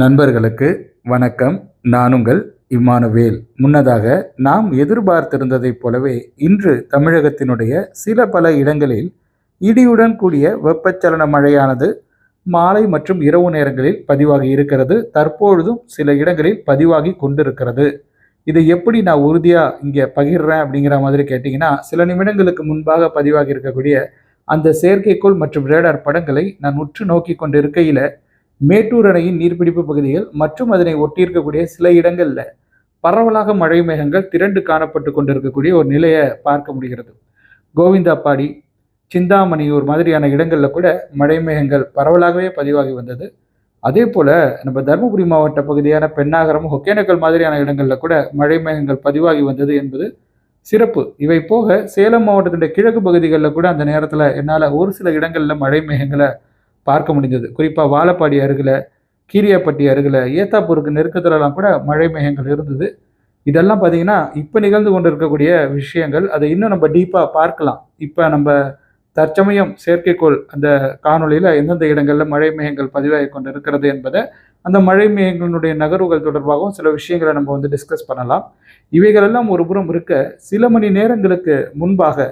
நண்பர்களுக்கு வணக்கம். நான் உங்கள் இம்மானுவேல். முன்னதாக நாம் எதிர்பார்த்திருந்ததைப் போலவே இன்று தமிழகத்தினுடைய சில பல இடங்களில் இடியுடன் கூடிய வெப்பச்சலன மழையானது மாலை மற்றும் இரவு நேரங்களில் பதிவாகி இருக்கிறது. தற்பொழுதும் சில இடங்களில் பதிவாகி கொண்டிருக்கிறது. இதை எப்படி நான் உறுதியாக இங்கே பகிர்றேன் அப்படிங்கிற மாதிரி கேட்டிங்கன்னா சில நிமிடங்களுக்கு முன்பாக பதிவாகி இருக்கக்கூடிய அந்த செயற்கைக்கோள் மற்றும் ரேடார் படங்களை நான் உற்று நோக்கி கொண்டு இருக்கையில் மேட்டூர் அணையின் நீர்பிடிப்பு பகுதிகள் மற்றும் அதனை ஒட்டியிருக்கக்கூடிய சில இடங்களில் பரவலாக மழை மேகங்கள் திரண்டு காணப்பட்டு கொண்டிருக்கக்கூடிய ஒரு நிலையை பார்க்க முடிகிறது. கோவிந்தாப்பாடி சிந்தாமணியூர் மாதிரியான இடங்களில் கூட மழை மேகங்கள் பரவலாகவே பதிவாகி வந்தது. அதே போல் நம்ம தருமபுரி மாவட்ட பகுதியான பெண்ணாகரம் ஒகேனக்கல் மாதிரியான இடங்களில் கூட மழை மேகங்கள் பதிவாகி வந்தது என்பது சிறப்பு. இவை போக சேலம் மாவட்டத்தினுடைய கிழக்கு பகுதிகளில் கூட அந்த நேரத்தில் என்னால் ஒரு சில இடங்களில் மழை மேகங்களை பார்க்க முடிந்தது குறிப்பாக வாழப்பாடி அருகில் கீரியாப்பட்டி அருகில் ஏத்தாப்பூருக்கு நெருக்கத்துலலாம் கூட மழை மேகங்கள் இருந்தது. இதெல்லாம் பார்த்தீங்கன்னா இப்போ நிகழ்ந்து கொண்டு இருக்கக்கூடிய விஷயங்கள். அதை இன்னும் நம்ம டீப்பாக பார்க்கலாம். இப்போ நம்ம தற்சமயம் செயற்கைக்கோள் அந்த காணொளியில் எந்தெந்த இடங்களில் மழை மேகங்கள் பதிவாகி கொண்டு இருக்கிறது என்பதை அந்த மழை மேகங்களுடைய நகர்வுகள் தொடர்பாகவும் சில விஷயங்களை நம்ம வந்து டிஸ்கஸ் பண்ணலாம். இவைகளெல்லாம் ஒரு புறம் இருக்க சில மணி நேரங்களுக்கு முன்பாக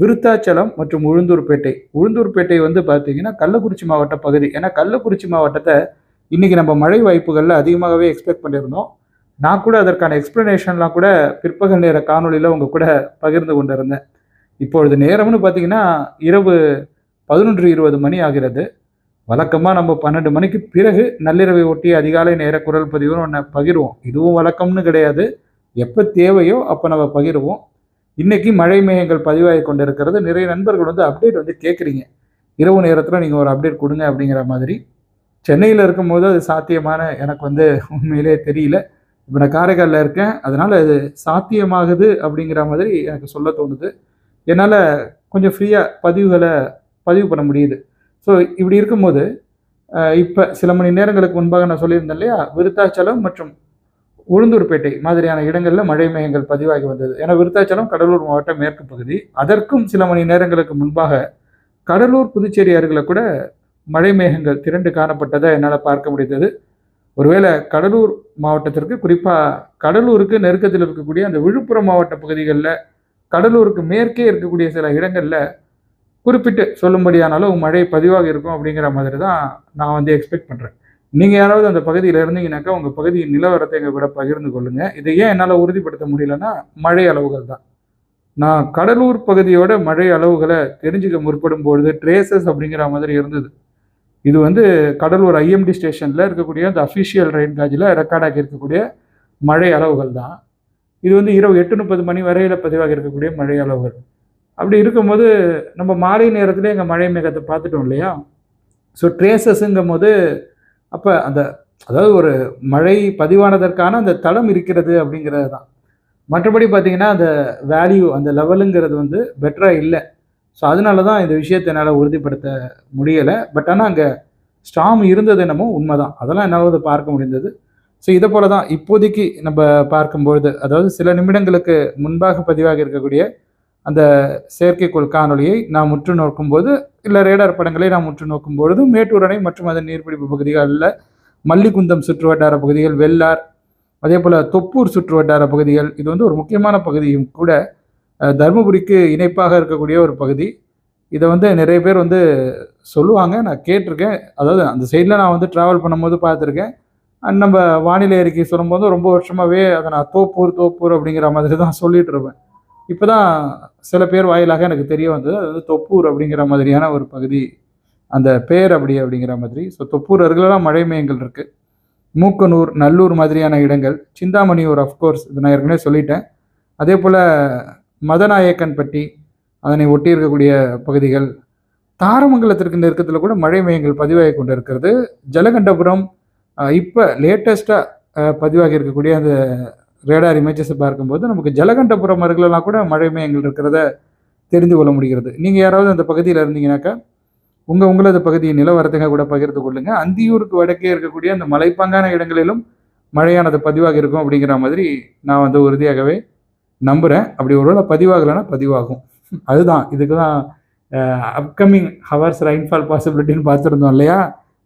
விருத்தாச்சலம் மற்றும் உளுந்தூர்பேட்டை. உளுந்தூர்பேட்டை வந்து பார்த்தீங்கன்னா கள்ளக்குறிச்சி மாவட்ட பகுதி. ஏன்னா கள்ளக்குறிச்சி மாவட்டத்தை இன்னைக்கு நம்ம மழை வாய்ப்புகளில் அதிகமாகவே எக்ஸ்பெக்ட் பண்ணியிருந்தோம். நான் கூட அதற்கான எக்ஸ்ப்ளனேஷன்லாம் கூட பிற்பகல் நேர காணொலியில் உங்கள் கூட பகிர்ந்து கொண்டிருந்தேன். இப்பொழுது நேரம்னு பார்த்தீங்கன்னா இரவு பதினொன்று இருபது மணி ஆகிறது. வழக்கமாக நம்ம பன்னெண்டு மணிக்கு பிறகு நள்ளிரவை ஒட்டி அதிகாலை நேர குரல் பதிவுன்னு ஒன்று பகிர்வோம். இதுவும் வழக்கம்னு கிடையாது. எப்போ தேவையோ அப்போ நம்ம பகிர்வோம். இன்றைக்கி மழை மேகங்கள் பதிவாகி கொண்டிருக்கிறது. நிறைய நண்பர்கள் வந்து அப்டேட் வந்து கேட்குறீங்க இரவு நேரத்தில் நீங்கள் ஒரு அப்டேட் கொடுங்க அப்படிங்கிற மாதிரி. சென்னையில் இருக்கும்போது அது சாத்தியமான எனக்கு வந்து உண்மையிலே தெரியல. இப்போ நான் காரைக்காலில் இருக்கேன். அதனால் அது சாத்தியமாகுது அப்படிங்கிற மாதிரி எனக்கு சொல்ல தோணுது. என்னால் கொஞ்சம் ஃப்ரீயாக பதிவுகளை பதிவு பண்ண முடியுது. ஸோ இப்படி இருக்கும்போது இப்போ சில மணி நேரங்களுக்கு முன்பாக நான் சொல்லியிருந்தேன் இல்லையா? விருத்தாச்சலம் மற்றும் உளுந்தூர்பேட்டை மாதிரியான இடங்களில் மழை மேகங்கள் பதிவாகி வந்தது. என விருத்தாச்சலம் கடலூர் மாவட்ட மேற்கு பகுதி. அதற்கும் சில மணி நேரங்களுக்கு முன்பாக கடலூர் புதுச்சேரி அருகில் கூட மழை மேகங்கள் திரண்டு காணப்பட்டதை என்னால் பார்க்க முடிந்தது. ஒருவேளை கடலூர் மாவட்டத்திற்கு குறிப்பாக கடலூருக்கு நெருக்கத்தில் இருக்கக்கூடிய அந்த விழுப்புரம் மாவட்ட பகுதிகளில் கடலூருக்கு மேற்கே இருக்கக்கூடிய சில இடங்களில் குறிப்பிட்டு சொல்லும்படியான அளவு மழை பதிவாக இருக்கும் அப்படிங்கிற மாதிரி தான் நான் வந்து எக்ஸ்பெக்ட் பண்ணுறேன் நீங்கள் யாராவது அந்த பகுதியில் இருந்தீங்கன்னாக்கா உங்கள் பகுதியின் நிலவரத்தை எங்கள் கூட பகிர்ந்து கொள்ளுங்கள் இதை ஏன் என்னால் உறுதிப்படுத்த முடியலன்னா மழை அளவுகள் தான். நான் கடலூர் பகுதியோட மழை அளவுகளை தெரிஞ்சுக்க முற்படும் பொழுது ட்ரேசஸ் அப்படிங்கிற மாதிரி இருந்தது. இது வந்து கடலூர் ஐஎம்டி ஸ்டேஷனில் இருக்கக்கூடிய அந்த அஃபிஷியல் ரெயின் காஜில் ரெக்கார்டாகி இருக்கக்கூடிய மழை அளவுகள் தான். இது வந்து இரவு எட்டு முப்பது மணி வரையில் பதிவாக இருக்கக்கூடிய மழை அளவுகள். அப்படி இருக்கும்போது நம்ம மாலை நேரத்தில் எங்கள் மழை மேகத்தை பார்த்துட்டோம் இல்லையா? ஸோ ட்ரேசஸ்ங்கும் போது அப்போ அந்த அதாவது ஒரு மழை பதிவானதற்கான அந்த தளம் இருக்கிறது அப்படிங்கிறது தான். மற்றபடி பார்த்தீங்கன்னா அந்த வேல்யூ அந்த லெவலுங்கிறது வந்து பெட்டராக இல்லை. ஸோ அதனால தான் இந்த விஷயத்தை என்னால் உறுதிப்படுத்த முடியலை. பட் ஆனால் அங்கே ஸ்டாம் இருந்தது என்னமோ உண்மைதான். அதெல்லாம் என்னால் வந்து பார்க்க முடிந்தது. ஸோ இதை போல தான் இப்போதைக்கு நம்ம பார்க்கும்பொழுது அதாவது சில நிமிடங்களுக்கு முன்பாக பதிவாக இருக்கக்கூடிய அந்த செயற்கைக்கோள் காணொலியை நான் முற்று நோக்கும்போது இல்லை ரேடார் படங்களை நாம் உற்று நோக்கும் பொழுது மேட்டூர் அணை மற்றும் அதன் நீர்பிடிப்பு பகுதிகளில் மல்லிகுந்தம் சுற்று வட்டார பகுதிகள் வெள்ளார் அதே போல் தொப்பூர் சுற்றுவட்டார பகுதிகள் இது வந்து ஒரு முக்கியமான பகுதியும் கூட தருமபுரிக்கு இணைப்பாக இருக்கக்கூடிய ஒரு பகுதி. இதை வந்து நிறைய பேர் வந்து சொல்லுவாங்க நான் கேட்டிருக்கேன். அதாவது அந்த சைடில் நான் வந்து ட்ராவல் பண்ணும்போது பார்த்துருக்கேன். அண்ட் நம்ம வானிலை அறிக்கை சொல்லும்போது ரொம்ப வருஷமாகவே அதை நான் தோப்பூர் தோப்பூர் அப்படிங்கிற மாதிரி தான் சொல்லிகிட்டு இருப்பேன். இப்போ தான் சில பேர் வாயிலாக எனக்கு தெரிய வந்தது. அது வந்து தொப்பூர் அப்படிங்கிற மாதிரியான ஒரு பகுதி. அந்த பேர் அப்படி அப்படிங்கிற மாதிரி. ஸோ தொப்பூர் அருகிலலாம் மழை மேயங்கள் இருக்குது மூக்கனூர் நல்லூர் மாதிரியான இடங்கள். சிந்தாமணியூர் அஃப்கோர்ஸ் இது நான் ஏற்கனவே சொல்லிட்டேன். அதே போல் மதநாயக்கன்பட்டி அதனை ஒட்டி இருக்கக்கூடிய பகுதிகள். தாரமங்கலத்திற்கு நெருக்கத்தில் கூட மழை மேயங்கள் பதிவாகி கொண்டு இருக்கிறது. ஜலகண்டபுரம் இப்போ லேட்டஸ்ட்டாக பதிவாகி இருக்கக்கூடிய அந்த ரேடார் இமேஜஸை பார்க்கும்போது நமக்கு ஜலகண்டபுரம் அருகிலலாம் கூட மழை மேயங்கள் இருக்கிறத தெரிந்து கொள்ள முடிகிறது. நீங்கள் யாராவது அந்த பகுதியில் இருந்தீங்கன்னாக்கா உங்கள் உங்களது பகுதியை நிலவரத்துங்க கூட பகிர்ந்து கொள்ளுங்கள் அந்தியூருக்கு வடக்கே இருக்கக்கூடிய அந்த மலைப்பாங்கான இடங்களிலும் மழையானது பதிவாக இருக்கும் அப்படிங்கிற மாதிரி நான் வந்து உறுதியாகவே நம்புகிறேன் அப்படி ஒருவேளை பதிவாகலைன்னா பதிவாகும். அதுதான். இதுக்கு தான் அப்கமிங் ஹவர்ஸ் ரெயின்ஃபால் பாசிபிலிட்டின்னு பார்த்துருந்தோம் இல்லையா?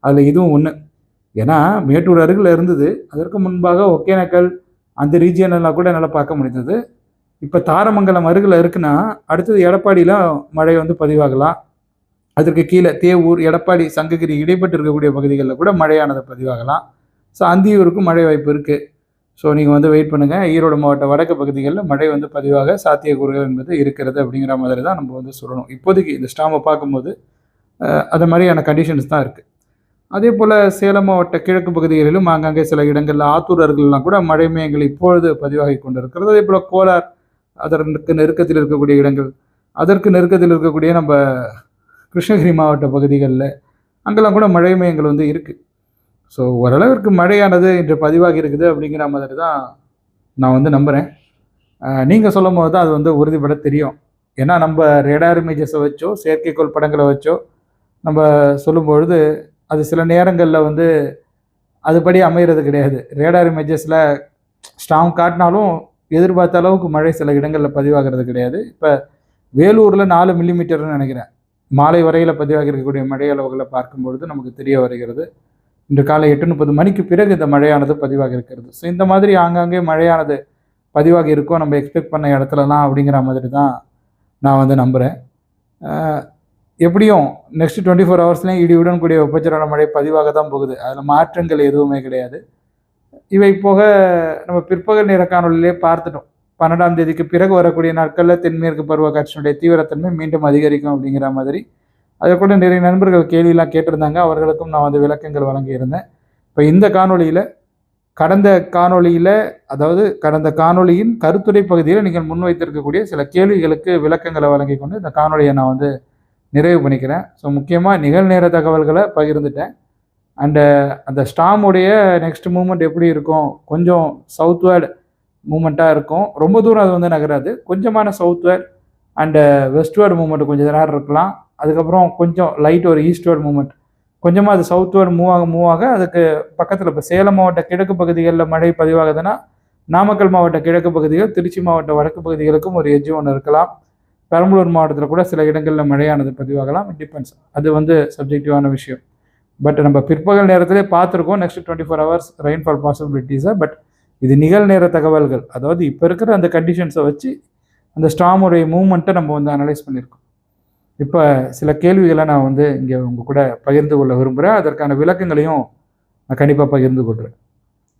அதில் இதுவும் ஒன்று ஏன்னா மேட்டூர் அருகில் இருந்தது. அதற்கு முன்பாக ஒகேனக்கல் அந்த ரீஜியனெல்லாம் கூட என்னால் பார்க்க முடிந்தது. இப்போ தாரமங்கலம் அருகில் இருக்குன்னா அடுத்தது எடப்பாடியெலாம் மழை வந்து பதிவாகலாம். அதற்கு கீழே தேவூர் எடப்பாடி சங்ககிரி இடைப்பட்டு இருக்கக்கூடிய பகுதிகளில் கூட மழையானது பதிவாகலாம். ஸோ அந்தியூருக்கும் மழை வாய்ப்பு இருக்குது ஸோ நீங்கள் வந்து வெயிட் பண்ணுங்கள் ஈரோடு மாவட்ட வடக்கு பகுதிகளில் மழை வந்து பதிவாக சாத்தியக்கூறுகள் என்பது இருக்கிறது அப்படிங்கிற மாதிரி தான் நம்ம வந்து சொல்லணும். இப்போதைக்கு இந்த ஸ்டாம்பை பார்க்கும்போது அது மாதிரியான கண்டிஷன்ஸ் தான் இருக்குது அதே போல் சேலம் மாவட்ட கிழக்கு பகுதிகளிலும் ஆங்காங்கே சில இடங்களில் ஆத்தூரர்கள்லாம் கூட மழை மேயங்கள் இப்பொழுது பதிவாகி கொண்டிருக்கிறது. அதே போல் கோலார் அதற்கு நெருக்கத்தில் இருக்கக்கூடிய இடங்கள் அதற்கு நெருக்கத்தில் இருக்கக்கூடிய நம்ம கிருஷ்ணகிரி மாவட்ட பகுதிகளில் அங்கெல்லாம் கூட மழை மேயங்கள் வந்து இருக்குது ஸோ ஓரளவிற்கு மழையானது இன்று பதிவாகி இருக்குது அப்படிங்கிற மாதிரி தான் நான் வந்து நம்புகிறேன் நீங்கள் சொல்லும் போது தான் அது வந்து உறுதிப்பட தெரியும். ஏன்னா நம்ம ரேடார் இமேஜஸை வச்சோ செயற்கைக்கோள் படங்களை வச்சோ நம்ம சொல்லும்பொழுது அது சில நேரங்களில் வந்து அதுபடி அமைகிறது கிடையாது. ரேடார் இமேஜஸில் ஸ்டாம் காட்டினாலும் எதிர்பார்த்த அளவுக்கு மழை சில இடங்களில் பதிவாகிறது கிடையாது. இப்போ வேலூரில் நாலு மில்லிமீட்டர்னு நினைக்கிறேன். மாலை வரையில் பதிவாகிருக்கக்கூடிய மழை அளவுகளை பார்க்கும்பொழுது நமக்கு தெரிய வருகிறது. இன்று காலை எட்டு முப்பது மணிக்கு பிறகு இந்த மழையானது பதிவாக இருக்கிறது ஸோ இந்த மாதிரி ஆங்காங்கே மழையானது பதிவாக இருக்கும் நம்ம எக்ஸ்பெக்ட் பண்ண இடத்துலலாம் அப்படிங்கிற மாதிரி தான் நான் வந்து நம்புகிறேன் எப்படியும் நெக்ஸ்ட் டுவெண்ட்டி ஃபோர் ஹவர்ஸ்லேயும் இடியுடன் கூடிய வெப்பச்சலன மழை பதிவாக தான் போகுது. அதில் மாற்றங்கள் எதுவுமே கிடையாது. இவை போக நம்ம பிற்பகல் நேர காணொலியிலே பார்த்துட்டோம். பன்னெண்டாம் தேதிக்கு பிறகு வரக்கூடிய நாட்களில் தென்மேற்கு பருவ காற்றினுடைய தீவிரத்தன்மை மீண்டும் அதிகரிக்கும் அப்படிங்கிற மாதிரி. அதை கூட நிறைய நண்பர்கள் கேள்வியெல்லாம் கேட்டிருந்தாங்க. அவர்களுக்கும் நான் வந்து விளக்கங்கள் வழங்கியிருந்தேன். இப்போ இந்த காணொளியில் கடந்த காணொளியில் அதாவது கடந்த காணொளியின் கருத்துரை பகுதியில் நீங்கள் முன்வைத்திருக்கக்கூடிய சில கேள்விகளுக்கு விளக்கங்களை வழங்கி கொண்டு இந்த காணொலியை நான் வந்து நிறைவு பண்ணிக்கிறேன். ஸோ முக்கியமாக நிகழ்நேர தகவல்களை பகிர்ந்துட்டேன். அண்டு uh, அந்த ஸ்டாமுடைய நெக்ஸ்ட் மூமெண்ட் எப்படி இருக்கும்? கொஞ்சம் சவுத்வேர்டு மூமெண்ட்டாக இருக்கும். ரொம்ப தூரம் அது வந்து நகராது. கொஞ்சமான சவுத்வேர்ட் அண்டு வெஸ்ட்வேர்டு மூமெண்ட் கொஞ்சம் நேரம் இருக்கலாம். அதுக்கப்புறம் கொஞ்சம் லைட் ஒரு ஈஸ்ட்வேர்டு மூமெண்ட் கொஞ்சமாக அது சவுத்வேர்டு மூவ் ஆக மூவ் ஆக அதுக்கு பக்கத்தில் இப்போ சேலம் மாவட்ட கிழக்கு பகுதிகளில் மழை பதிவாகுதுன்னா நாமக்கல் மாவட்ட கிழக்கு பகுதிகள் திருச்சி மாவட்ட வடக்கு பகுதிகளுக்கும் ஒரு எஜ்ஜு ஒன்று இருக்கலாம். பெரம்பலூர் மாவட்டத்தில் கூட சில இடங்களில் மழையானது பதிவாகலாம். டிபெண்ட்ஸ் அது வந்து சப்ஜெக்டிவான விஷயம். பட் நம்ம பிற்பகல் நேரத்திலே பார்த்துருக்கோம். Next twenty four hours rainfall பாசிபிலிட்டிஸை but இது நிகழ்நேர தகவல்கள். அதாவது இப்போ இருக்கிற அந்த கண்டிஷன்ஸை வச்சு அந்த ஸ்டாமுடைய மூமெண்ட்டை நம்ம வந்து அனலைஸ் பண்ணியிருக்கோம். இப்போ சில கேள்விகளை நான் வந்து இங்கே உங்கள் கூட பகிர்ந்து கொள்ள விரும்புகிறேன் அதற்கான விளக்கங்களையும் நான் கண்டிப்பாக பகிர்ந்து கொள்கிறேன்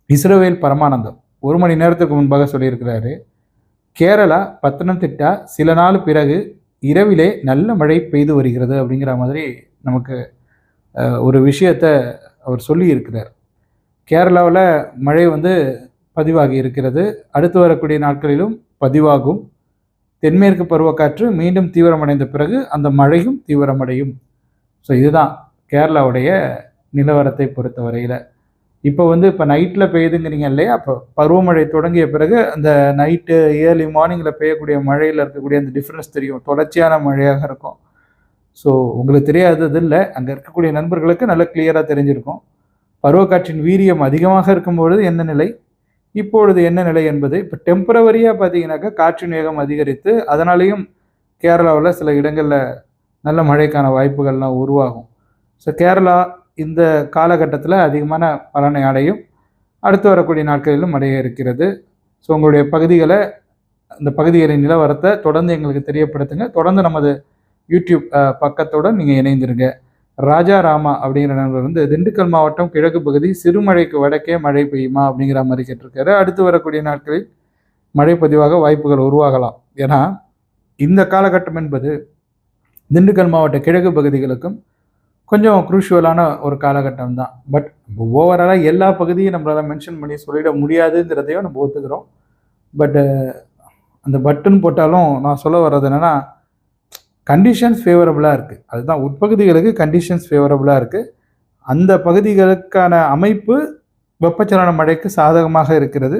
இஸ்ரோவேல் பரமானந்தம் ஒரு மணி நேரத்துக்கு முன்பாக சொல்லியிருக்கிறாரு. கேரளா பத்தனம்திட்டா சில நாள் பிறகு இரவிலே நல்ல மழை பெய்து வருகிறது அப்படிங்கிற மாதிரி நமக்கு ஒரு விஷயத்த அவர் சொல்லி இருக்கிறார் கேரளாவில் மழை வந்து பதிவாகி இருக்கிறது. அடுத்து வரக்கூடிய நாட்களிலும் பதிவாகும். தென்மேற்கு பருவக்காற்று மீண்டும் தீவிரமடைந்த பிறகு அந்த மழையும் தீவிரமடையும். ஸோ இதுதான் கேரளாவுடைய நிலவரத்தை பொறுத்த வரையில் இப்போ வந்து இப்போ நைட்டில் பெய்யுதுங்கிறீங்க இல்லையா? அப்போ பருவமழை தொடங்கிய பிறகு அந்த நைட்டு ஏர்லி மார்னிங்கில் பெய்யக்கூடிய மழையில் இருக்கக்கூடிய அந்த டிஃப்ரென்ஸ் தெரியும். தொடர்ச்சியான மழையாக இருக்கும். ஸோ உங்களுக்கு தெரியாதது இல்லை. அங்கே இருக்கக்கூடிய நண்பர்களுக்கு நல்லா கிளியராக தெரிஞ்சிருக்கும். பருவக்காற்றின் வீரியம் அதிகமாக இருக்கும்பொழுது என்ன நிலை? இப்பொழுது என்ன நிலை என்பது இப்போ டெம்பரவரியாக பார்த்தீங்கன்னாக்கா காற்றின் வேகம் அதிகரித்து அதனாலேயும் கேரளாவில் சில இடங்களில் நல்ல மழைக்கான வாய்ப்புகள்லாம் உருவாகும். ஸோ கேரளா இந்த காலகட்டத்தில் அதிகமான பலனை அடையும். அடுத்து வரக்கூடிய நாட்களிலும் அடைய இருக்கிறது. ஸோ உங்களுடைய பகுதிகளை அந்த பகுதிகளின் நிலவரத்தை தொடர்ந்து எங்களுக்கு தெரியப்படுத்துங்க. தொடர்ந்து நமது யூடியூப் அஹ், பக்கத்துடன் நீங்கள் இணைந்திருங்க. ராஜா ராமா அப்படிங்கிற நண்பர் வந்து திண்டுக்கல் மாவட்டம் கிழக்கு பகுதி சிறுமழைக்கு வடக்கே மழை பெய்யுமா அப்படிங்கிற மாதிரி கேட்டிருக்காரு. அடுத்து வரக்கூடிய நாட்களில் மழை பதிவாக வாய்ப்புகள் உருவாகலாம். ஏன்னா இந்த காலகட்டம் என்பது திண்டுக்கல் மாவட்ட கிழக்கு பகுதிகளுக்கும் கொஞ்சம் குரூஷுவலான ஒரு காலகட்டம் தான் பட் ஓவராலாக எல்லா பகுதியும் நம்மளால் மென்ஷன் பண்ணி சொல்லிட முடியாதுங்கிறதையும் நம்ம ஒத்துக்கிறோம். பட்டு அந்த பட்டன் போட்டாலும் நான் சொல்ல வர்றது என்னென்னா கண்டிஷன்ஸ் ஃபேவரபுளாக இருக்குது அதுதான் உட்பகுதிகளுக்கு கண்டிஷன்ஸ் ஃபேவரபுளாக இருக்குது அந்த பகுதிகளுக்கான அமைப்பு வெப்பச்சலன மழைக்கு சாதகமாக இருக்கிறது.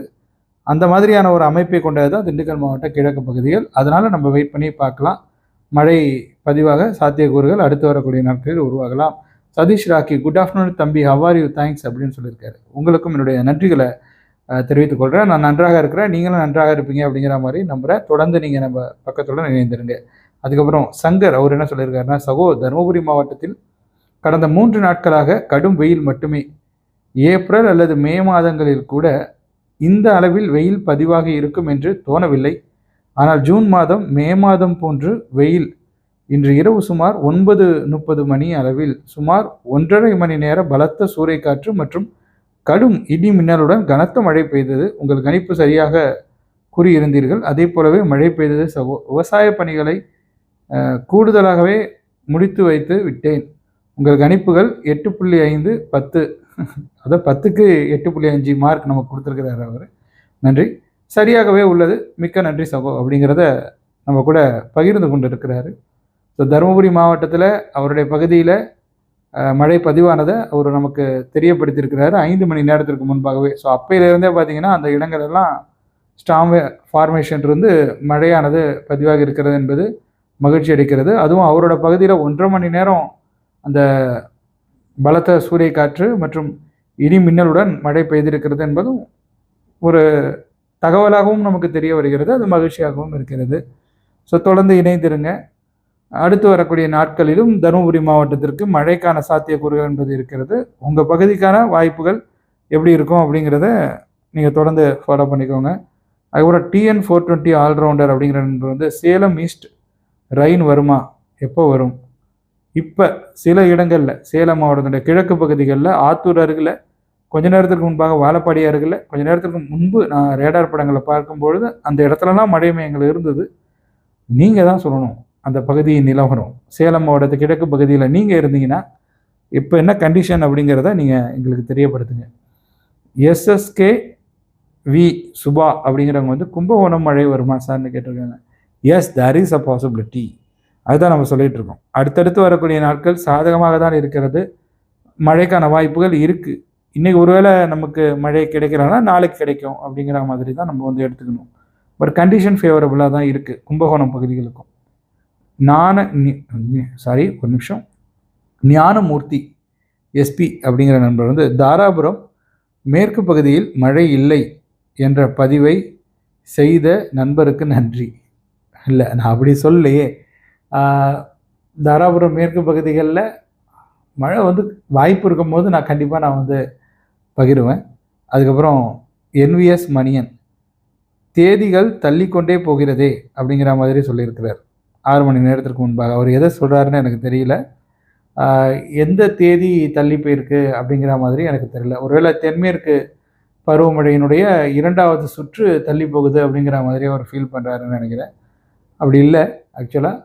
அந்த மாதிரியான ஒரு அமைப்பை கொண்டது தான் திண்டுக்கல் மாவட்ட கிழக்கு பகுதிகள். அதனால் நம்ம வெயிட் பண்ணி பார்க்கலாம். மழை பதிவாக சாத்தியக்கூறுகள் அடுத்து வரக்கூடிய நாட்களில் உருவாகலாம். சதீஷ் ராக்கி குட் ஆஃப்டர்நூன் தம்பி ஹவார் யூ தேங்க்ஸ் அப்படின்னு சொல்லியிருக்காரு. உங்களுக்கும் என்னுடைய நன்றிகளை தெரிவித்துக் கொள்கிறேன் நான் நன்றாக இருக்கிறேன். நீங்களும் நன்றாக இருப்பீங்க அப்படிங்கிற மாதிரி நம்புகிறேன் தொடர்ந்து நீங்கள் நம்ம பக்கத்துடன் இணைந்திருங்க. அதுக்கப்புறம் சங்கர் அவர் என்ன சொல்லியிருக்காருன்னா சகோ தருமபுரி மாவட்டத்தில் கடந்த மூன்று நாட்களாக கடும் வெயில் மட்டுமே. ஏப்ரல் அல்லது மே மாதங்களில் கூட இந்த அளவில் வெயில் பதிவாக இருக்கும் என்று தோணவில்லை. ஆனால் ஜூன் மாதம் மே மாதம் போன்று வெயில். இன்று இரவு சுமார் ஒன்பது முப்பது மணி அளவில் சுமார் ஒன்றரை மணி நேர பலத்த சூறைக்காற்று மற்றும் கடும் இடி மின்னலுடன் கனத்த மழை பெய்தது. உங்கள் கணிப்பு சரியாக கூறியிருந்தீர்கள். அதே போலவே மழை பெய்தது சகோ விவசாய பணிகளை கூடுதலாகவே முடித்து வைத்து விட்டேன். உங்கள் கணிப்புகள் எட்டு புள்ளி ஐந்து பத்து அதான் பத்துக்கு எட்டு புள்ளி அஞ்சு மார்க் நமக்கு கொடுத்துருக்கிறார் அவர். நன்றி. சரியாகவே உள்ளது. மிக்க நன்றி சகோ அப்படிங்கிறத நம்ம கூட பகிர்ந்து கொண்டு இருக்கிறாரு ஸோ தருமபுரி மாவட்டத்தில் அவருடைய பகுதியில் மழை பதிவானதை அவர் நமக்கு தெரியப்படுத்தியிருக்கிறாரு. ஐந்து மணி நேரத்திற்கு முன்பாகவே. ஸோ அப்பையிலேருந்தே பார்த்தீங்கன்னா அந்த இடங்கள் எல்லாம் ஸ்டாம் ஃபார்மேஷன் இருந்து மழையானது பதிவாகி இருக்கிறது என்பது மகிழ்ச்சி அளிக்கிறது. அதுவும் அவரோட பகுதியில் ஒன்றரை மணி நேரம் அந்த பலத்த காற்று மற்றும் இடி மின்னலுடன் மழை பெய்திருக்கிறது என்பதும் ஒரு தகவலாகவும் நமக்கு தெரிய வருகிறது. அது மகிழ்ச்சியாகவும் இருக்கிறது. ஸோ தொடர்ந்து இணைந்திருங்க. அடுத்து வரக்கூடிய நாட்களிலும் தருமபுரி மாவட்டத்திற்கு மழைக்கான சாத்தியக்கூறுகள் என்பது இருக்கிறது. உங்கள் பகுதிக்கான வாய்ப்புகள் எப்படி இருக்கும் அப்படிங்கிறத நீங்கள் தொடர்ந்து ஃபாலோ பண்ணிக்கோங்க. அதுக்கப்புறம் டிஎன் ஃபோர் டுவெண்ட்டி ஆல்ரவுண்டர் அப்படிங்கிற நண்பர் வந்து சேலம் ஈஸ்ட் ரெயின் வருமா? எப்போ வரும்? இப்போ சில இடங்களில் சேலம் மாவட்டத்தினுடைய கிழக்கு பகுதிகளில் ஆத்தூர் அருகில் கொஞ்ச நேரத்திற்கு முன்பாக வாழப்பாடி அருகில் கொஞ்ச நேரத்திற்கு முன்பு நான் ரேடார் படங்களை பார்க்கும்பொழுது அந்த இடத்துலலாம் மழை மையங்கள் இருந்தது. நீங்கள் தான் சொல்லணும் அந்த பகுதியின் நிலவரம். சேலம் மாவட்டத்து கிழக்கு பகுதியில் நீங்கள் இருந்தீங்கன்னா இப்போ என்ன கண்டிஷன் அப்படிங்கிறத நீங்கள் எங்களுக்கு தெரியப்படுத்துங்க. எஸ்எஸ்கே வி சுபா அப்படிங்கிறவங்க வந்து கும்பகோணம் மழை வருமா சார்னு கேட்டிருக்காங்க. Yes there is a possibility அதுதான் நம்ம சொல்லிகிட்டு இருக்கோம். அடுத்தடுத்து வரக்கூடிய நாட்கள் சாதகமாக தான் இருக்கிறது. மழைக்கான வாய்ப்புகள் இருக்குது இன்றைக்கி ஒருவேளை நமக்கு மழை கிடைக்கிறனா நாளைக்கு கிடைக்கும் அப்படிங்கிற மாதிரி தான் நம்ம வந்து எடுத்துக்கணும். பட் கண்டிஷன் ஃபேவரபுளாக தான் இருக்குது கும்பகோணம் பகுதிகளுக்கும். ஞான சாரி ஒரு நிமிஷம். ஞானமூர்த்தி எஸ்பி அப்படிங்கிற நண்பர் வந்து தாராபுரம் மேற்கு பகுதியில் மழை இல்லை என்ற பதிவை செய்த நண்பருக்கு நன்றி. இல்லை நான் அப்படி சொல்லலையே. தாராபுரம் மேற்கு பகுதிகளில் மழை வந்து வாய்ப்பு இருக்கும்போது நான் கண்டிப்பாக நான் வந்து பகிருவேன். அதுக்கப்புறம் என்விஎஸ் மணியன் தேதிகள் தள்ளிக்கொண்டே போகிறதே அப்படிங்கிற மாதிரி சொல்லியிருக்கிறார். ஆறு மணி நேரத்திற்கு முன்பாக. அவர் எதை சொல்கிறாருன்னு எனக்கு தெரியல. எந்த தேதி தள்ளி போயிருக்கு? அப்படிங்கிற மாதிரி எனக்கு தெரியல. ஒருவேளை தென்மேற்கு பருவமழையினுடைய இரண்டாவது சுற்று தள்ளி போகுது அப்படிங்கிற மாதிரி அவர் ஃபீல் பண்ணுறாருன்னு நினைக்கிறேன். அப்படி இல்லை ஆக்சுவலாக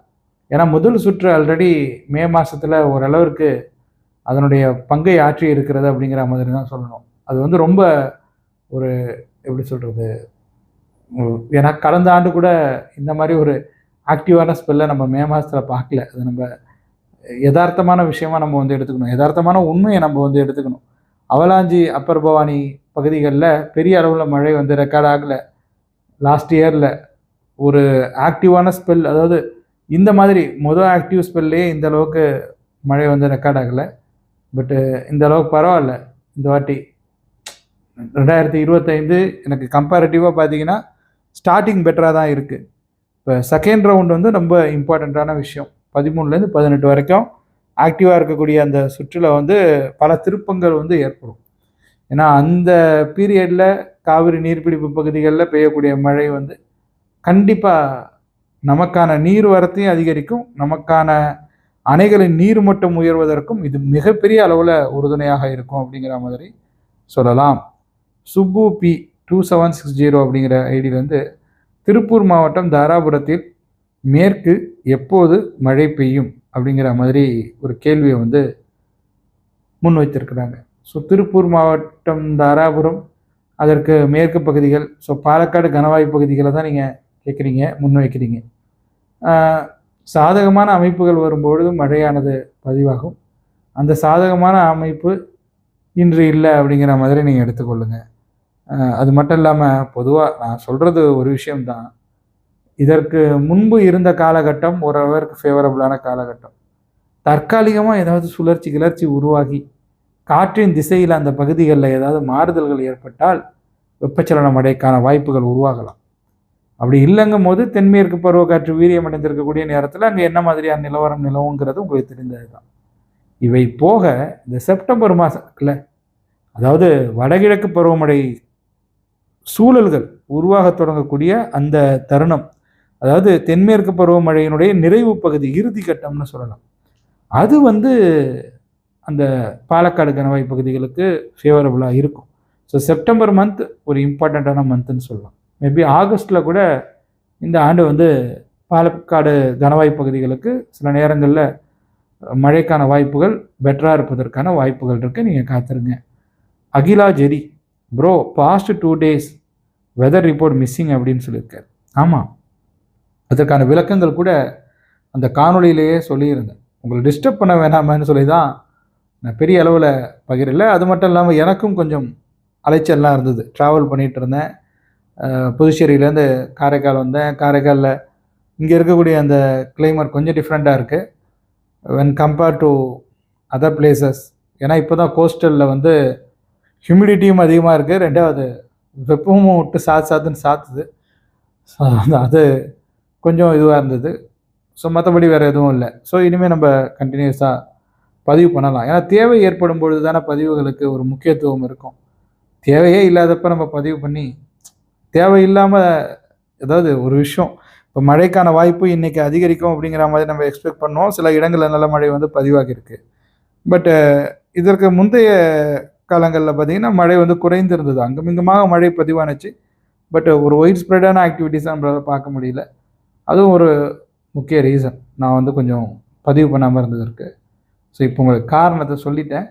ஏன்னா முதல் சுற்று ஆல்ரெடி மே மாதத்தில் ஓரளவிற்கு அதனுடைய பங்கை ஆற்றி இருக்கிறது அப்படிங்கிற மாதிரி தான் சொல்லணும். அது வந்து ரொம்ப ஒரு எப்படி சொல்கிறது ஏன்னா கடந்த ஆண்டு கூட இந்த மாதிரி ஒரு ஆக்டிவான ஸ்பெல்லை நம்ம மே மாதத்தில் பார்க்கல. அது நம்ம யதார்த்தமான விஷயமா நம்ம வந்து எடுத்துக்கணும். யதார்த்தமான உண்மையை நம்ம வந்து எடுத்துக்கணும். அவலாஞ்சி அப்பர் பவானி பகுதிகளில் பெரிய அளவில் மழை வந்து ரெக்கார்ட் ஆகலை. லாஸ்ட் இயரில் ஒரு ஆக்டிவான ஸ்பெல் அதாவது இந்த மாதிரி மொதல் ஆக்டிவ் ஸ்பெல்லே இந்த அளவுக்கு மழை வந்து ரெக்கார்ட் ஆகலை. பட்டு uh, இந்த அளவுக்கு பரவாயில்ல. இந்த வாட்டி ரெண்டாயிரத்தி இருபத்தைந்து எனக்கு கம்பேரிட்டிவாக பார்த்தீங்கன்னா ஸ்டார்டிங் பெட்டராக தான் இருக்குது இப்போ செகண்ட் ரவுண்ட் வந்து ரொம்ப இம்பார்ட்டண்ட்டான விஷயம். பதிமூணுலேருந்து பதினெட்டு வரைக்கும் ஆக்டிவாக இருக்கக்கூடிய அந்த சுற்றில் வந்து பல திருப்பங்கள் வந்து ஏற்படும். ஏன்னா அந்த பீரியடில் காவிரி நீர்பிடிப்பு பகுதிகளில் பெய்யக்கூடிய மழை வந்து கண்டிப்பாக நமக்கான நீர் வரத்தையும் அதிகரிக்கும். நமக்கான அணைகளின் நீர் மட்டம் உயர்வதற்கும் இது மிகப்பெரிய அளவில் உறுதுணையாக இருக்கும் அப்படிங்கிற மாதிரி சொல்லலாம். Subbu B two seven six zero அப்படிங்கிற ஐடியிலேருந்து திருப்பூர் மாவட்டம் தாராபுரத்தில் மேற்கு எப்போது மழை பெய்யும் அப்படிங்கிற மாதிரி ஒரு கேள்வியை வந்து முன்வைத்திருக்கிறாங்க. ஸோ திருப்பூர் மாவட்டம் தாராபுரம் அதற்கு மேற்கு பகுதிகள் ஸோ பாலக்காடு கனவாய் பகுதிகளை தான் நீங்கள் கேட்குறீங்க முன்வைக்கிறீங்க. சாதகமான அமைப்புகள் வரும்பொழுது மழையானது பதிவாகும். அந்த சாதகமான அமைப்பு இன்று இல்லை அப்படிங்கிற மாதிரி நீங்கள் எடுத்துக்கொள்ளுங்க. அது மட்டும் இல்லாமல் பொதுவாக நான் சொல்கிறது ஒரு விஷயம்தான். இதற்கு முன்பு இருந்த காலகட்டம் ஓரளவிற்கு ஃபேவரபுளான காலகட்டம். தற்காலிகமாக ஏதாவது சுழற்சி கிளர்ச்சி உருவாகி காற்றின் திசையில் அந்த பகுதிகளில் ஏதாவது மாறுதல்கள் ஏற்பட்டால் வெப்பச்சலன மழைக்கான வாய்ப்புகள் உருவாகலாம். அப்படி இல்லைங்கும் போது தென்மேற்கு பருவக்காற்று வீரியம் அடைந்திருக்கக்கூடிய நேரத்தில் அங்கே என்ன மாதிரியான நிலவரம் நிலவுங்கிறது உங்களுக்கு தெரிந்தது தான் இவை போக இந்த செப்டம்பர் மாதம் இல்லை அதாவது வடகிழக்கு பருவமழை சூழல்கள் உருவாகத் தொடங்கக்கூடிய அந்த தருணம் அதாவது தென்மேற்கு பருவமழையினுடைய நிறைவு பகுதி இறுதி கட்டம்னு சொல்லலாம். அது வந்து அந்த பாலக்காடு கணவாய் பகுதிகளுக்கு ஃபேவரபுளாக இருக்கும். ஸோ செப்டம்பர் மந்த் ஒரு இம்பார்ட்டண்ட்டான மந்த்துன்னு சொல்லலாம். மேபி ஆகஸ்ட்டில் கூட இந்த ஆண்டு வந்து பாலக்காடு கனவாய் பகுதிகளுக்கு சில நேரங்களில் மழைக்கான வாய்ப்புகள் பெட்டராக இருப்பதற்கான வாய்ப்புகள் இருக்குது நீங்கள் காத்துருங்க. Akila Jerry bro past two days weather report missing அப்படின்னு சொல்லியிருக்கார். ஆமாம் அதற்கான விளக்கங்கள் கூட அந்த காணொளியிலேயே சொல்லியிருந்தேன். உங்களை டிஸ்டர்ப் பண்ண வேணாமான்னு சொல்லி தான் நான் பெரிய அளவில் பகிரலை. அது மட்டும் இல்லாமல் எனக்கும் கொஞ்சம் அலைச்சல்லாம் இருந்தது. ட்ராவல் பண்ணிகிட்டு இருந்தேன். புதுச்சேரியிலேருந்து காரைக்கால் வந்தேன். காரைக்காலில் இங்கே இருக்கக்கூடிய அந்த கிளைமேட் கொஞ்சம் டிஃப்ரெண்ட்டாக இருக்குது when compare to other places ஏன்னா இப்போ தான் கோஸ்டலில் வந்து ஹியூமிடிட்டியும் அதிகமாக இருக்குது ரெண்டாவது வெப்பமும் விட்டு சாத்து சாத்துன்னு சாத்துது. ஸோ அது கொஞ்சம் இதுவாக இருந்தது. ஸோ மற்றபடி வேறு எதுவும் இல்லை. ஸோ இனிமேல் நம்ம கண்டினியூஸாக பதிவு பண்ணலாம். ஏன்னா தேவை ஏற்படும் பொழுது தானே பதிவுகளுக்கு ஒரு முக்கியத்துவம் இருக்கும். தேவையே இல்லாதப்ப நம்ம பதிவு பண்ணி தேவையில்லாமல் ஏதாவது ஒரு விஷயம் இப்போ மழைக்கான வாய்ப்பு இன்றைக்கி அதிகரிக்கும் அப்படிங்கிற மாதிரி நம்ம எக்ஸ்பெக்ட் பண்ணோம் சில இடங்களில் நல்ல மழை வந்து பதிவாகியிருக்கு. பட்டு இதற்கு முந்தைய காலங்களில் பார்த்திங்கன்னா மழை வந்து குறைந்திருந்தது. அங்குமிங்குமாக மழை பதிவானுச்சு. பட் ஒரு ஒயிட் ஸ்ப்ரெடான ஆக்டிவிட்டிஸ் நம்மளால் பார்க்க முடியல. அதுவும் ஒரு முக்கிய ரீசன் நான் வந்து கொஞ்சம் பதிவு பண்ணாமல் இருந்ததற்கு. ஸோ இப்போ உங்களுக்கு காரணத்தை சொல்லிட்டேன்.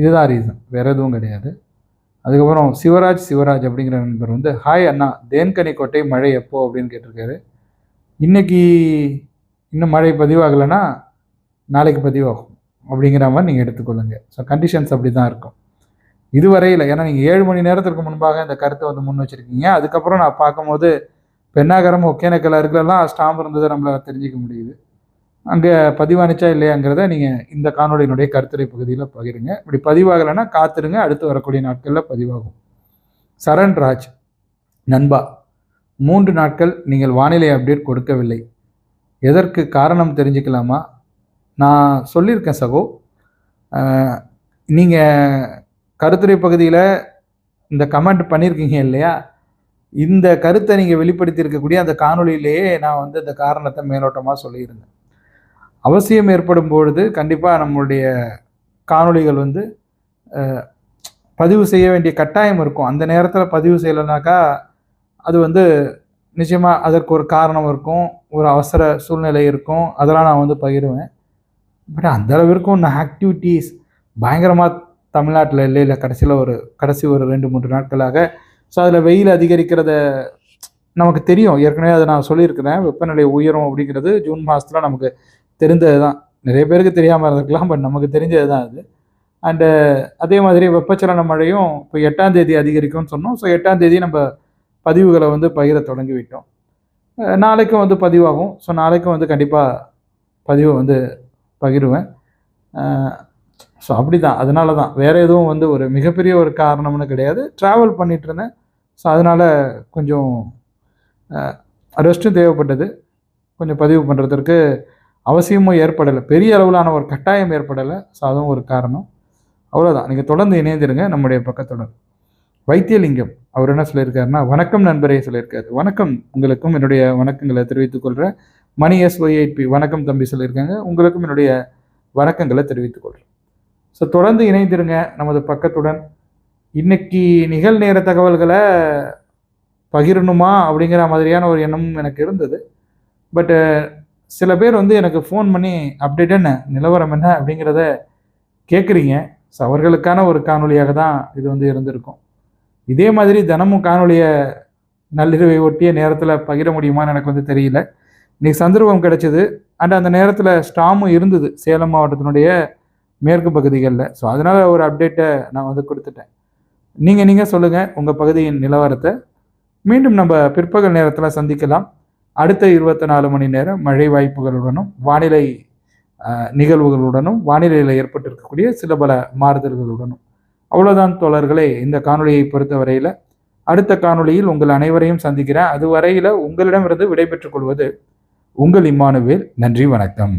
இதுதான் ரீசன் வேறு எதுவும் கிடையாது. அதுக்கப்புறம் சிவராஜ் சிவராஜ் அப்படிங்கிற நண்பர் வந்து ஹாய் அண்ணா தேன்கனி கோட்டை மழை எப்போ? அப்படின்னு கேட்டிருக்காரு. இன்னைக்கு இன்னும் மழை பதிவாகலைன்னா நாளைக்கு பதிவாகும் அப்படிங்கிற மாதிரி நீங்கள் எடுத்துக்கொள்ளுங்க. ஸோ கண்டிஷன்ஸ் அப்படி தான் இருக்கும் இதுவரையில் ஏன்னா நீங்கள் ஏழு மணி நேரத்திற்கு முன்பாக இந்த கருத்தை வந்து முன் வச்சுருக்கீங்க. அதுக்கப்புறம் நான் பார்க்கும்போது பெண்ணாகரம் ஒகேனக்கல் அருகிலெல்லாம் ஸ்டாம்ப் இருந்ததை நம்மளால் தெரிஞ்சிக்க முடியுது. அங்கே பதிவானுச்சா இல்லையாங்கிறத நீங்கள் இந்த காணொலியினுடைய கருத்துரை பகுதியில் பகிருங்க. இப்படி பதிவாகலைன்னா காத்துருங்க. அடுத்து வரக்கூடிய நாட்களில் பதிவாகும். சரண் ராஜ் நண்பா மூன்று நாட்கள் நீங்கள் வானிலை அப்டேட் கொடுக்கவில்லை. எதற்கு காரணம் தெரிஞ்சுக்கலாமா? நான் சொல்லியிருக்கேன் சகோ. நீங்கள் கருத்துரை பகுதியில் இந்த கமெண்ட் பண்ணியிருக்கீங்க இல்லையா? இந்த கருத்தை நீங்கள் வெளிப்படுத்தி இருக்கக்கூடிய அந்த காணொளியிலேயே நான் வந்து இந்த காரணத்தை மேலோட்டமாக சொல்லியிருந்தேன். அவசியம் ஏற்படும் பொழுது கண்டிப்பாக நம்மளுடைய காணொளிகள் வந்து பதிவு செய்ய வேண்டிய கட்டாயம் இருக்கும். அந்த நேரத்தில் பதிவு செய்யலைனாக்கா அது வந்து நிச்சயமாக அதற்கு ஒரு காரணம் இருக்கும் ஒரு அவசர சூழ்நிலை இருக்கும். அதெல்லாம் நான் வந்து பகிருவேன். பட் அந்த அளவிற்கும் நான் ஆக்டிவிட்டீஸ் பயங்கரமாக தமிழ்நாட்டில் இல்லை இல்லை கடைசியில் ஒரு கடைசி ஒரு ரெண்டு மூன்று நாட்களாக. ஸோ அதில் வெயில் அதிகரிக்கிறத நமக்கு தெரியும். ஏற்கனவே அதை நான் சொல்லியிருக்கிறேன். வெப்பநிலை உயரும் அப்படிங்கிறது ஜூன் மாதத்தில் நமக்கு தெரிந்தது தான் நிறைய பேருக்கு தெரியாமல் இருந்திருக்கலாம் பட் நமக்கு தெரிஞ்சது தான் அது. அண்டு அதே மாதிரி வெப்பச்சலன மழையும் இப்போ எட்டாம் தேதி அதிகரிக்கும்னு சொன்னோம். ஸோ எட்டாம் தேதி நம்ம பதிவுகளை வந்து பகிர தொடங்கி விட்டோம் நாளைக்கும் வந்து பதிவாகும். ஸோ நாளைக்கும் வந்து கண்டிப்பாக பதிவை வந்து பகிருவேன். ஸோ அப்படி தான் அதனால தான் வேறு எதுவும் வந்து ஒரு மிகப்பெரிய ஒரு காரணம்னு கிடையாது. ட்ராவல் பண்ணிட்டு இருந்தேன் ஸோ அதனால் கொஞ்சம் ரெஸ்ட்டும் தேவைப்பட்டது. கொஞ்சம் பதிவு பண்ணுறதற்கு அவசியமும் ஏற்படலை. பெரிய அளவிலான ஒரு கட்டாயம் ஏற்படலை. ஸோ அதுவும் ஒரு காரணம். அவ்வளோதான் நீங்கள் தொடர்ந்து இணைந்திருங்க. நம்முடைய பக்கத்துடன் வைத்தியலிங்கம். அவர் என்ன சொல்லியிருக்காருன்னா வணக்கம் நண்பரே சொல்லியிருக்காரு. வணக்கம். உங்களுக்கும் என்னுடைய வணக்கங்களை தெரிவித்துக் கொள்கிறேன் மணி எஸ் ஒய்ஐபி வணக்கம் தம்பி சொல்லியிருக்காங்க. உங்களுக்கும் என்னுடைய வணக்கங்களை தெரிவித்துக் கொள்கிறேன் ஸோ தொடர்ந்து இணைந்திருங்க. நமது பக்கத்துடன். இன்னைக்கு நிகழ்நேர தகவல்களை பகிரணுமா அப்படிங்கிற மாதிரியான ஒரு எண்ணமும் எனக்கு இருந்தது. பட்டு சில பேர் வந்து எனக்கு ஃபோன் பண்ணி அப்டேட் என்ன? நிலவரம் என்ன? அப்படிங்கிறத கேட்குறீங்க ஸோ அவர்களுக்கான ஒரு காணொலியாக தான் இது வந்து இருந்திருக்கும். இதே மாதிரி தினமும் காணொலியை நள்ளிரவை ஒட்டிய நேரத்தில் பகிர முடியுமான்னு எனக்கு வந்து தெரியல. இன்னைக்கு சந்தர்ப்பம் கிடைச்சிது. அண்ட் அந்த நேரத்தில் ஸ்டாமும் இருந்தது. சேலம் மாவட்டத்தினுடைய மேற்கு பகுதிகளில். ஸோ அதனால் ஒரு அப்டேட்டை நான் வந்து கொடுத்துட்டேன். நீங்கள் நீங்கள் சொல்லுங்கள் உங்கள் பகுதியின் நிலவரத்தை. மீண்டும் நம்ம பிற்பகல் நேரத்தில் சந்திக்கலாம். அடுத்த இருபத்தி நாலு மணி நேரம் மழை வாய்ப்புகளுடனும் வானிலை நிகழ்வுகளுடனும் வானிலையில் ஏற்பட்டிருக்கக்கூடிய சில பல மாறுதல்களுடனும். அவ்வளோதான் தோழர்களே இந்த காணொலியை பொறுத்தவரையில். அடுத்த காணொளியில் உங்கள் அனைவரையும் சந்திக்கிறேன். அதுவரையில் உங்களிடமிருந்து விடைபெற்றுக் கொள்வது உங்கள் இம்மானுவேல். நன்றி வணக்கம்.